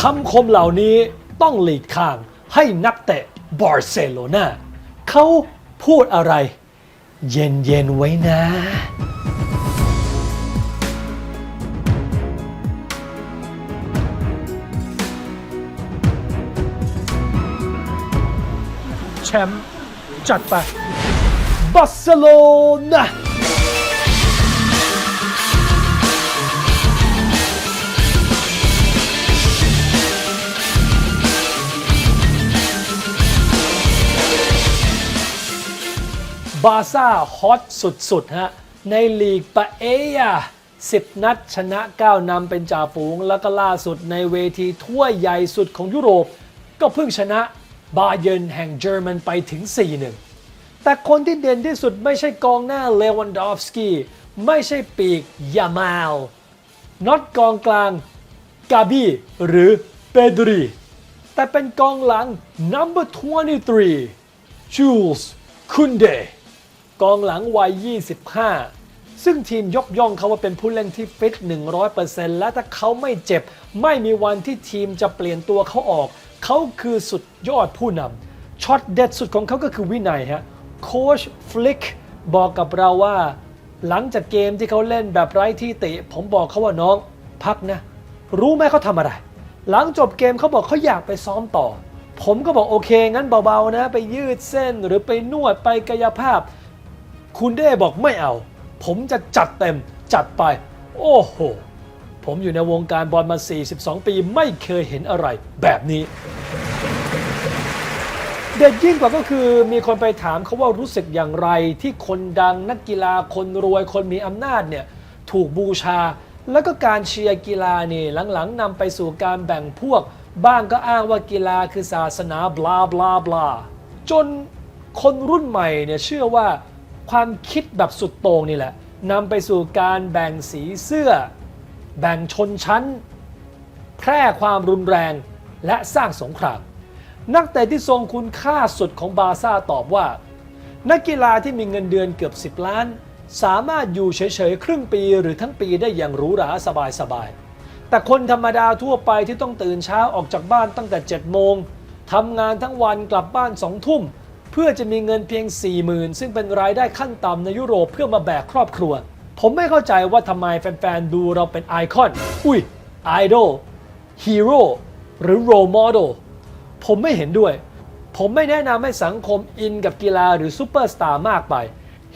คำคมเหล่านี้ต้องหลีกทางให้นักเตะบาร์เซโลนาเขาพูดอะไร เย็นเย็นๆไว้นะ แชมป์จัดไปบาร์เซโลนา บาซ่าฮอตสุดๆฮะในลีกปาเอยา10 นัดชนะ 9นำเป็นจ่าฝูง แล้วก็ล่าสุดในเวทีถ้วยใหญ่สุดของยุโรป ก็เพิ่งชนะบาเยิร์นแห่งเยอรมันไปถึง 4-1 แต่คนที่เด่นที่สุดไม่ใช่กองหน้าเลวันดอฟสกี้ไม่ใช่ปีกยามาลน็อตกองกลางกาบีหรือเปดรีแต่เป็นกองหลัง number 23จูลส์คุนเด กองหลังวัย 25 ซึ่งทีมยกย่องเขาว่าเป็นผู้เล่นที่ฟิต 100%และถ้าเขาไม่เจ็บ ไม่มีวันที่ทีมจะเปลี่ยนตัวเขาออก เขาคือสุดยอดผู้นำช็อตเด็ดสุดของเขาก็คือวินัยฮะโค้ชฟลิกบอกกับเราว่า หลังจากเกมที่เขาเล่นแบบไร้ที่ติ ผมบอกเขาว่าน้อง พักนะ รู้ไหมเขาทำอะไร หลังจบเกมเขาบอกเขาอยากไปซ้อมต่อ ผมก็บอกโอเค งั้นเบาๆนะ ไปยืดเส้นหรือไปนวดไปกายภาพ คุณเด้บอกไม่เอา ผมจะจัดเต็มจัดไป โอ้โห ผมอยู่ในวงการบอลมา 42 ปีไม่เคยเห็นอะไรแบบนี้ เด็ดยิ่งกว่าก็คือมีคนไปถามเขาว่ารู้สึกอย่างไรที่คนดังนักกีฬาคนรวยคนมีอำนาจเนี่ยถูกบูชา แล้วก็การเชียร์กีฬานี่หลังๆนำไปสู่การแบ่งพวก บ้างก็อ้างว่ากีฬาคือศาสนาบลาบลาบลาจนคนรุ่นใหม่เนี่ยเชื่อว่า ความคิดแบบสุดโต่งนี่แหละนำไปสู่การแบ่งสีเสื้อ แบ่งชนชั้น แพร่ความรุนแรงและสร้างสงคราม นักเตะที่ทรงคุณค่าสุดของบาซ่าตอบว่า นักกีฬาที่มีเงินเดือนเกือบ 10 ล้าน สามารถอยู่เฉยๆ ครึ่งปีหรือทั้งปีได้อย่างหรูหราสบายๆ แต่คนธรรมดาทั่วไปที่ต้องตื่นเช้าออกจากบ้านตั้งแต่ 7 โมงทำงานทั้งวันกลับบ้าน2ทุ่ม เพื่อจะมีเงินเพียง 40,000 ซึ่งเป็นรายได้ขั้นต่ำในยุโรปเพื่อมาแบกครอบครัว ผมไม่เข้าใจว่าทำไมแฟนๆ ดูเราเป็นไอคอน อุ้ยไอดอลฮีโร่หรือโรโมเดลผมไม่เห็นด้วย ผมไม่แนะนำให้สังคมอินกับกีฬาหรือซูเปอร์สตาร์มากไป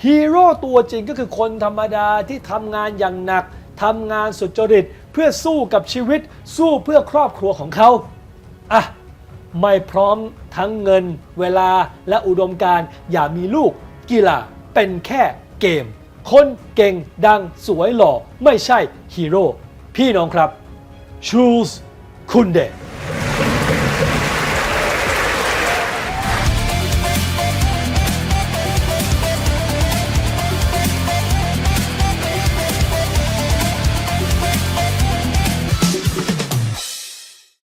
ฮีโร่ตัวจริงก็คือคนธรรมดาที่ทำงานอย่างหนักทำงานสุจริตเพื่อสู้กับชีวิต สู้เพื่อครอบครัวของเขาอะ ไม่พร้อมทั้งเงิน เวลาและอุดมการอย่ามีลูกกีฬาเป็นแค่เกม คนเก่งดังสวยหล่อไม่ใช่ฮีโร่พี่น้องครับชูสคุณเด